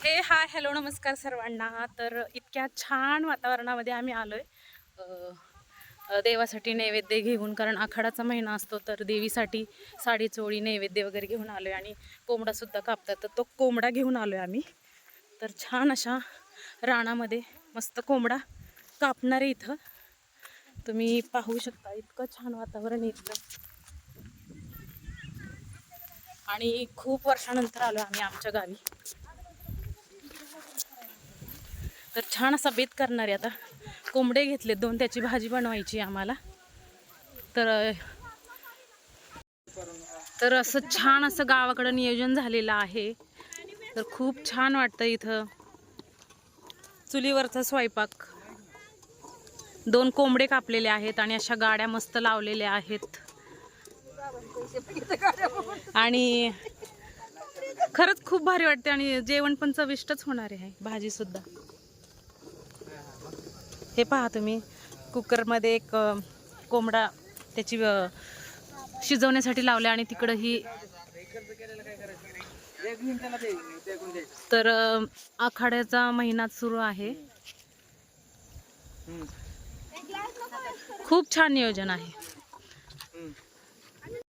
हे hi hello नमस्कार सर्वांना. तर इतक्या छान वातावरणामध्ये आम्ही आलो आहे देवासाठी नैवेद्य घेऊन कारण आखाडाचा महिना असतो तर देवीसाठी साडी चोळी नैवेद्य वगैरे घेऊन आलो आहे आणि कोंबडासुद्धा कापतात. तर तो कोंबडा घेऊन आलो आहे आम्ही. तर छान अशा रानामध्ये मस्त कोंबडा कापणार आहे इथं. तुम्ही पाहू शकता इतकं छान वातावरण इथलं. आणि खूप वर्षानंतर आलो आम्ही आमच्या गावी. तर छान असा बेत करणार आहे आता. कोंबडे घेतले दोन त्याची भाजी बनवायची आम्हाला. तर तर असं छान असं गावाकडं नियोजन झालेलं आहे. तर खूप छान वाटतं इथं. चुलीवरचा स्वयंपाक. दोन कोंबडे कापलेले आहेत आणि अशा गाड्या मस्त लावलेल्या आहेत. आणि खरंच खूप भारी वाटते आणि जेवण पण चविष्टच होणार आहे. भाजी सुद्धा हे पहा तुम्ही कुकरमध्ये एक कोंबडा त्याची शिजवण्यासाठी लावले आणि तिकडं ही तर आखाड्याचा महिना सुरू आहे. खूप छान नियोजन आहे.